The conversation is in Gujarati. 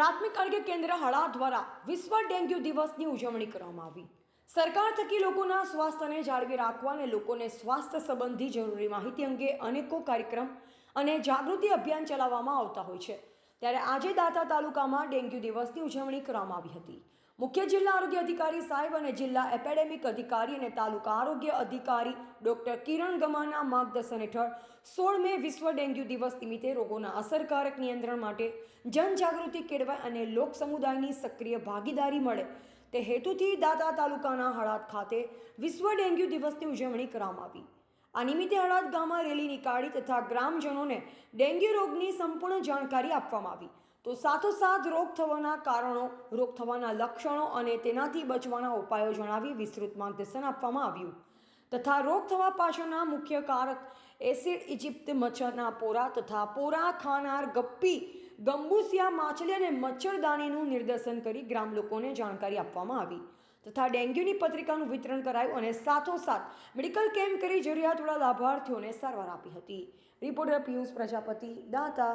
પ્રાથમિક આરોગ્ય કેન્દ્ર હળા દ્વારા વિશ્વ ડેન્ગ્યુ દિવસની ઉજવણી કરવામાં આવી. સરકાર થકી લોકોના સ્વાસ્થ્યને જાળવી રાખવા અને લોકોને સ્વાસ્થ્ય સંબંધી જરૂરી માહિતી અંગે અનેકો કાર્યક્રમ અને જાગૃતિ અભિયાન ચલાવવામાં આવતા હોય છે. ત્યારે આજે દાતા તાલુકામાં ડેન્ગ્યુ દિવસની ઉજવણી કરવામાં આવી હતી. મુખ્ય જિલ્લા આરોગ્ય અધિકારી સાહેબ અને જિલ્લા એપેડેમિક અધિકારી અને તાલુકા આરોગ્ય અધિકારી ડોક્ટર કિરણ ગમાના માર્ગદર્શન હેઠળ સોળ મે વિશ્વ ડેન્ગ્યુ દિવસ નિમિત્તે રોગોના અસરકારક નિયંત્રણ માટે જનજાગૃતિ કેળવાય અને લોક સમુદાયની સક્રિય ભાગીદારી મળે તે હેતુથી દાતા તાલુકાના હળાદ ખાતે વિશ્વ ડેન્ગ્યુ દિવસની ઉજવણી કરવામાં આવી. આ નિમિત્તે હળાદ ગામમાં રેલી નીકાળી તથા ગ્રામજનોને ડેન્ગ્યુ રોગની સંપૂર્ણ જાણકારી આપવામાં આવી. તો સાથોસાથ રોગ થવાના કારણો, રોગ થવાના લક્ષણો અને તેનાથી બચવાના ઉપાયો જણાવી વિસ્તૃત માર્ગદર્શન આપવામાં આવ્યું. તથા રોગ થવા પાછળના મુખ્ય કારક એસિડ ઇજિપ્ત મચ્છરના પોરા તથા પોરા ખાનાર ગપ્પી, ગંબુસિયા, માછલી અને મચ્છરદાનીનું નિર્દેશન કરી ગ્રામ લોકોને જાણકારી આપવામાં આવી. તથા ડેન્ગ્યુની પત્રિકાનું વિતરણ કરાયું અને સાથોસાથ મેડિકલ કેમ્પ કરી જરૂરિયાતવાળા લાભાર્થીઓને સારવાર આપી હતી. રિપોર્ટર પિયુષ પ્રજાપતિ, દાતા